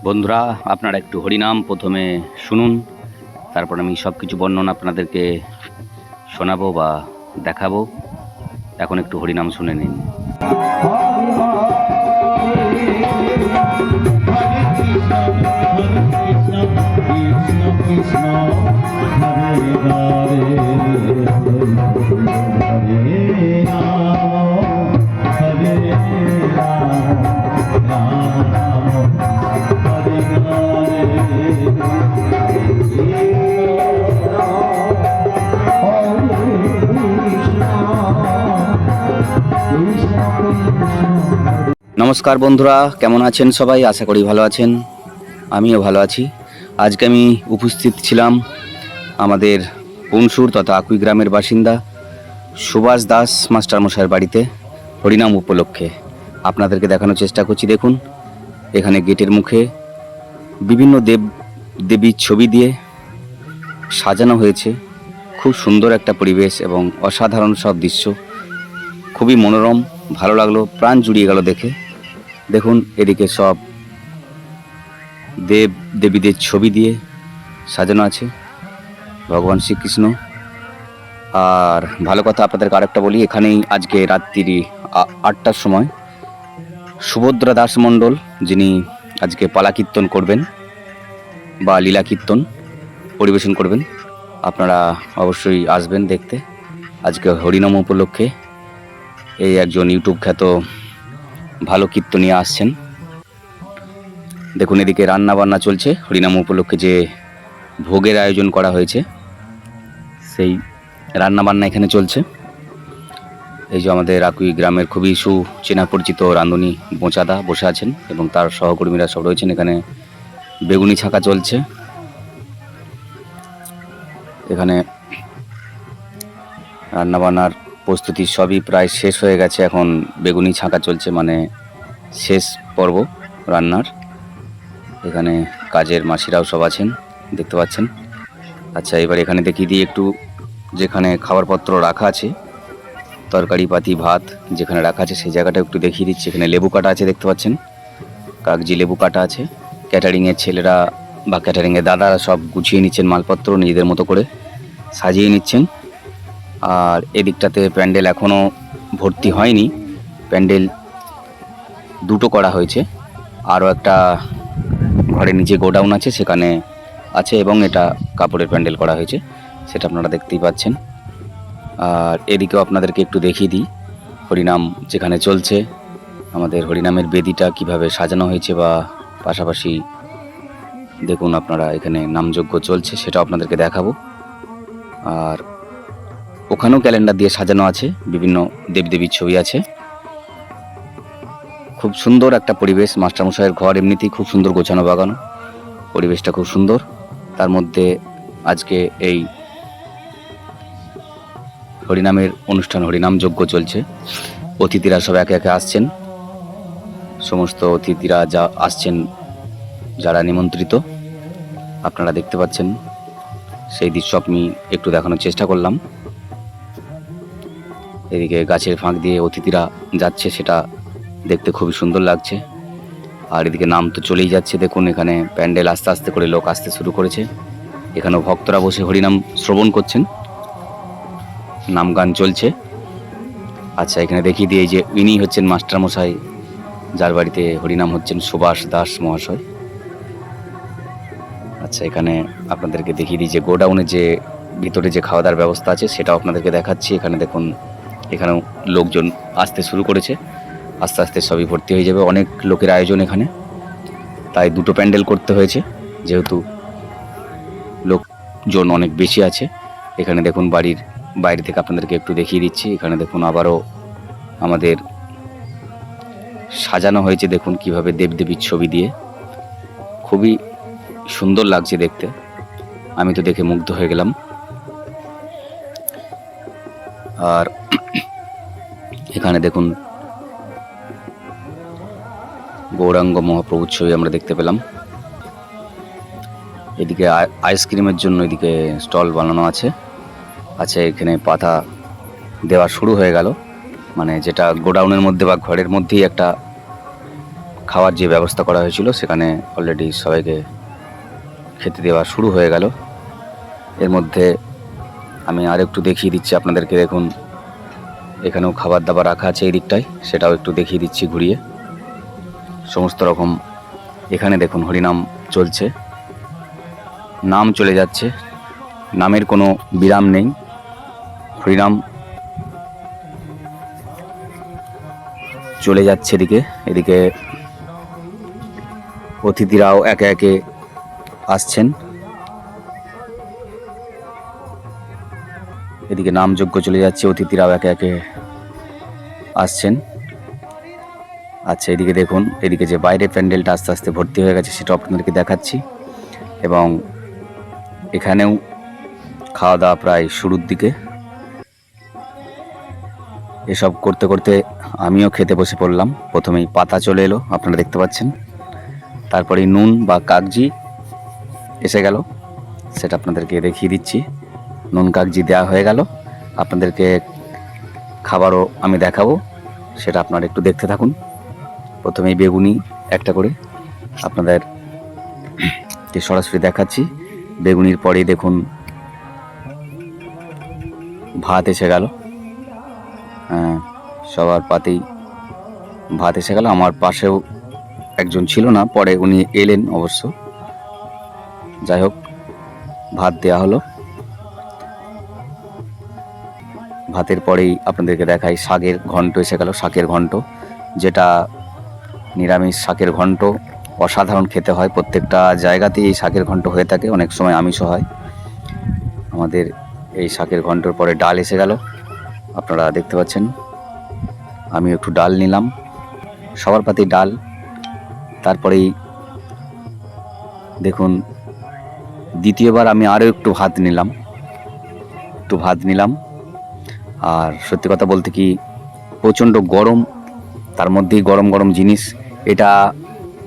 বন্ধুরা আপনারা একটু হরিনাম প্রথমে শুনুন তারপর আমি সব কিছু বর্ণনা আপনাদেরকে শোনাবো বা দেখাবো এখন একটু হরিনাম শুনে নিন নমস্কার বন্ধুরা, কেমন আছেন সবাই? আশা করি ভালো আছেন। আমিও ভালো আছি। আজকে আমি উপস্থিত ছিলাম আমাদের পুনসুর তথা আকুই গ্রামের বাসিন্দা সুভাষ দাস মাস্টারমশাইয়ের বাড়িতে। হরিনাম উপলক্ষে আপনাদেরকে দেখানোর চেষ্টা করছি। দেখুন, এখানে গেটের মুখে বিভিন্ন দেব দেবীর ছবি দিয়ে সাজানো হয়েছে। খুব সুন্দর একটা পরিবেশ এবং অসাধারণ সব দৃশ্য। খুবই মনোরম, ভালো লাগল, প্রাণ জুড়িয়ে গেল দেখে। দেখুন, এদিকে সব দেব দেবীদের ছবি দিয়ে সাজানো আছে, ভগবান শ্রীকৃষ্ণ। আর ভালো কথা আপনাদেরকে আরেকটা বলি, এখানেই আজকে রাত্রি আটটার সময় সুভদ্রা দাস মণ্ডল, যিনি আজকে পালা কীর্তন করবেন বা লীলা কীর্তন পরিবেশন করবেন, আপনারা অবশ্যই আসবেন দেখতে। আজকে হরিনাম উপলক্ষে এই একজন ইউটিউব খ্যাত ভালো কীর্তনিয়া আসছেন। দেখুন এদিকে রান্না বান্না চলছে। হরিনাম উপলক্ষে যে ভোগের আয়োজন করা হয়েছে, সেই রান্না বান্না এখানে চলছে। এই যে আমাদের আকুই গ্রামের খুবই সুচেনা পরিচিত রাঁধুনি বোঁচাদা বসে আছেন এবং তার সহকর্মীরা সব রয়েছেন। এখানে বেগুনি ছাঁকা চলছে। এখানে রান্নাবান্নার প্রস্তুতি সবই প্রায় শেষ হয়ে গেছে। এখন বেগুনি ছাঁকা চলছে মানে শেষ পর্ব রান্নার। এখানে কাজের মাসিরাও সব আছেন, দেখতে পাচ্ছেন। আচ্ছা এবার এখানে দেখিয়ে দিই একটু যেখানে খাবারপত্র রাখা আছে, তরকারি, পাতি, ভাত যেখানে রাখা আছে, সেই জায়গাটা একটু দেখিয়ে দিচ্ছি। এখানে লেবু কাটা আছে, দেখতে পাচ্ছেন। কাগজি লেবু কাটা আছে। ক্যাটারিংয়ের ছেলেরা বা ক্যাটারিংয়ের দাদারা সব গুছিয়ে নিচ্ছেন মালপত্র নিজেদের মতো করে, সাজিয়ে নিচ্ছেন। আর এদিকটাতে প্যান্ডেল এখনও ভর্তি হয়নি। প্যান্ডেল দুটো করা হয়েছে। আরও একটা ঘরের নিচে গোডাউন আছে, সেখানে আছে এবং এটা কাপড়ের প্যান্ডেল করা হয়েছে, সেটা আপনারা দেখতেই পাচ্ছেন। আর এদিকেও আপনাদেরকে একটু দেখিয়ে দিই, হরিনাম যেখানে চলছে, আমাদের হরিনামের বেদিটা কীভাবে সাজানো হয়েছে বা পাশাপাশি দেখুন আপনারা এখানে নামযজ্ঞ চলছে সেটা আপনাদেরকে দেখাবো। আর ওখানেও ক্যালেন্ডার দিয়ে সাজানো আছে, বিভিন্ন দেবদেবীর ছবি আছে। খুব সুন্দর একটা পরিবেশ। মাস্টারমশাইয়ের ঘর এমনিতেই খুব সুন্দর গোছানো বাগানো। পরিবেশটা খুব সুন্দর। তার মধ্যে আজকে এই হরিনামের অনুষ্ঠান, হরিনাম যজ্ঞ চলছে। অতিথিরা সব একে একে আসছেন। সমস্ত অতিথিরা যা আসছেন, যারা নিমন্ত্রিত, আপনারা দেখতে পাচ্ছেন। সেই দৃশ্য আমি একটু দেখানোর চেষ্টা করলাম। এদিকে গাছের ফাঁক দিয়ে অতিথিরা যাচ্ছে, সেটা দেখতে খুবই সুন্দর লাগছে। আর এদিকে নাম তো চলেই যাচ্ছে। দেখুন, এখানে প্যান্ডেল আস্তে আস্তে করে লোক আসতে শুরু করেছে। এখানেও ভক্তরা বসে হরিনাম শ্রবণ করছেন। নাম গান চলছে। আচ্ছা এখানে দেখিয়ে দিয়ে যে ইনি হচ্ছেন মাস্টারমশাই, যার বাড়িতে হরিনাম হচ্ছেন সুভাষ দাস মহাশয়। আচ্ছা এখানে আপনাদেরকে দেখিয়ে দিই যে গোডাউনে যে ভিতরে যে খাওয়া দাওয়ার ব্যবস্থা আছে, সেটাও আপনাদেরকে দেখাচ্ছি। এখানে দেখুন, এখানেও লোকজন আসতে শুরু করেছে। আস্তে আস্তে সবই ভর্তি হয়ে যাবে। অনেক লোকের আয়োজন এখানে। তাই দুটো প্যান্ডেল করতে হয়েছে। যেহেতু লোকজন অনেক বেশি আছে। এখানে দেখুন বাড়ির বাইরে থেকে আপনাদেরকে একটু দেখিয়ে দিচ্ছি। এখানে দেখুন আবারও আমাদের সাজানো হয়েছে দেখুন কীভাবে দেবদেবীর ছবি দিয়ে। খুবই সুন্দর লাগছে দেখতে। আমি তো দেখে মুগ্ধ হয়ে গেলাম। আর এখানে দেখুন গৌরাঙ্গ মহাপ্রভুর ছবি আমরা দেখতে পেলাম। এদিকে আই- আইসক্রিমের জন্য এদিকে স্টল বানানো আছে। আচ্ছা এখানে পাতা দেওয়া শুরু হয়ে গেল। মানে যেটা গোডাউনের মধ্যে বা ঘরের মধ্যেই একটা খাওয়ার যে ব্যবস্থা করা হয়েছিল, সেখানে অলরেডি সবাইকে খেতে দেওয়া শুরু হয়ে গেল। এর মধ্যে আমি আর একটু দেখিয়ে দিচ্ছি আপনাদেরকে, দেখুন, এখানেও খাবার দাবার রাখা আছে এই দিকটায়, সেটাও একটু দেখিয়ে দিচ্ছি ঘুরিয়ে। সমস্ত রকম। এখানে দেখুন হরিনাম চলছে। নাম চলে যাচ্ছে। নামের কোনো বিরাম নেই। হরিনাম চলে যাচ্ছে এদিকে। এদিকে অতিথিরাও একে একে আসছেন। এদিকে নামযজ্ঞ চলে যাচ্ছে। অতিথিরাও একে একে আসছেন। আচ্ছা এদিকে দেখুন, এদিকে যে বাইরে প্যান্ডেলটা আস্তে আস্তে ভর্তি হয়ে গেছে সেটা আপনাদেরকে দেখাচ্ছি। এবং এখানেও খাওয়া দাওয়া প্রায় শুরুর দিকে। এসব করতে করতে আমিও খেতে বসে পড়লাম। প্রথমেই পাতা চলে এলো, আপনারা দেখতে পাচ্ছেন। তারপরে নুন বা কাগজি এসে গেল। সেটা আপনাদেরকে দেখিয়ে দিচ্ছি। নুন, কাগজি দেওয়া হয়ে গেল। আপনাদেরকে খাবারও আমি দেখাবো, সেটা আপনারা একটু দেখতে থাকুন। প্রথমেই বেগুনি একটা করে আপনাদের সরাসরি দেখাচ্ছি, বেগুনির পরেই দেখুন ভাত এসে গেল। হ্যাঁ সবার পাতেই ভাত এসে গেল। আমার পাশেও একজন ছিল না, পরে উনি এলেন অবশ্য। যাই হোক, ভাত দেয়া হলো। ভাতের পরেই আপনাদেরকে দেখাই শাকের ঘন্ট এসে গেল, শাকের ঘন্ট, যেটা নিরামিষ শাকের ঘন্ট অসাধারণ খেতে হয় প্রত্যেকটা জায়গাতেই এই শাকের ঘন্ট হয়ে থাকে, অনেক সময় আমিষও হয়। আমাদের এই শাকের ঘন্টর পরে ডাল এসে গেল। আপনারা দেখতে পাচ্ছেন আমি একটু ডাল নিলাম। সবার পাতি ডাল। তারপরেই দেখুন, দ্বিতীয়বার আমি আরও একটু ভাত নিলাম। একটু ভাত নিলাম। আর সত্যি কথা বলতে কি, প্রচণ্ড গরম, তার মধ্যেই গরম গরম জিনিস। এটা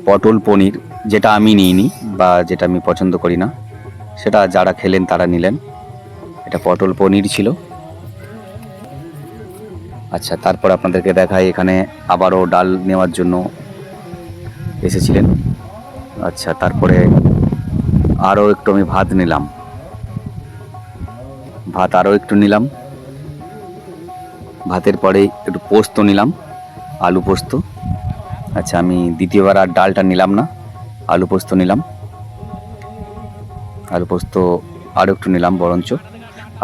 পটল পনির, যেটা আমি নিইনি বা যেটা আমি পছন্দ করি না, সেটা যারা খেলেন তারা নিলেন। এটা পটল পনির ছিল। আচ্ছা তারপর আপনাদেরকে দেখাই, এখানে আবারও ডাল নেওয়ার জন্য এসেছিলেন। আচ্ছা তারপরে আরও একটু আমি ভাত নিলাম। ভাত আরও একটু নিলাম। ভাতের পরে একটু পোস্ত নিলাম, আলু পোস্ত। আচ্ছা আমি দ্বিতীয়বার আর ডালটা নিলাম না, আলু পোস্ত নিলাম। আলু পোস্ত আরও একটু নিলাম বরঞ্চ।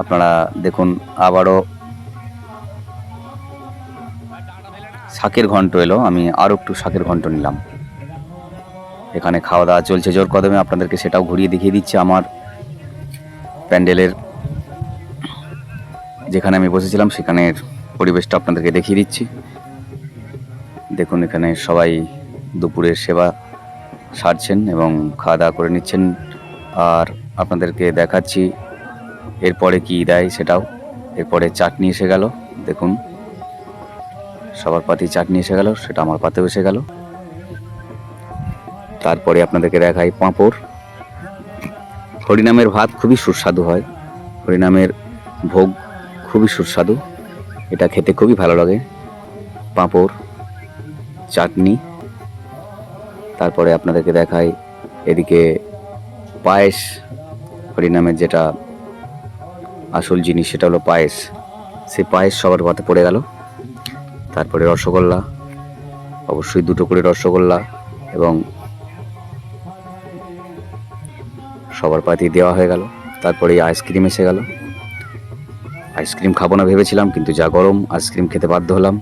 আপনারা দেখুন, আবারও শাকের ঘন্ট এলো, আমি আরও একটু শাকের ঘন্ট নিলাম। এখানে খাওয়া দাওয়া চলছে, জোর কদমে আপনাদেরকে সেটাও ঘুরিয়ে দেখিয়ে দিচ্ছি আমার প্যান্ডেলের। যেখানে আমি বসেছিলাম, সেখানের পরিবেশটা আপনাদেরকে দেখিয়ে দিচ্ছি। দেখুন, এখানে সবাই দুপুরের সেবা সারছেন এবং খাওয়া দাওয়া করে নিচ্ছেন। আর আপনাদেরকে দেখাচ্ছি, এরপরে কি দেয় সেটাও। এরপরে চাটনি এসে গেল, দেখুন। সবার পাতি চাটনি এসে গেল, সেটা আমার পাতেও এসে গেল। তারপরে আপনাদেরকে দেখাই পাঁপড়। হরিনামের ভাত খুবই সুস্বাদু হয়। হরিনামের ভোগ খুবই সুস্বাদু। এটা খেতে খুবই ভালো লাগে। পাঁপড়। চাটনি। তারপরে আপনাদেরকে দেখাই এদিকে পায়েস, হরিনামের যেটা আসল জিনিস সেটা হলো পায়েস। সেই পায়েস সবার পাতে পড়ে গেল। তারপরে রসগোল্লা, অবশ্যই দুটো করে রসগোল্লা এবং সবার পাতি দেওয়া হয়ে গেল। তারপরে আইসক্রিম এসে গেল। আইসক্রিম খাব না ভেবেছিলাম, কিন্তু যা গরম, আইসক্রিম খেতে বাধ্য হলাম।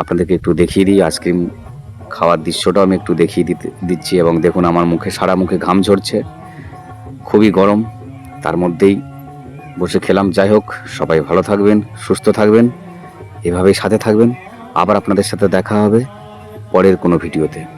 আপনাদেরকে একটু দেখিয়ে দিই, আইসক্রিম খাওয়ার দৃশ্যটাও আমি একটু দেখিয়ে দিতে, দিচ্ছি এবং দেখুন আমার মুখে, সারা মুখে ঘাম ঝরছে। খুবই গরম। তার মধ্যেই বসে খেলাম। যাই হোক, সবাই ভালো থাকবেন, সুস্থ থাকবেন, এভাবেই সাথে থাকবেন। আবার আপনাদের সাথে দেখা হবে পরের কোনো ভিডিওতে।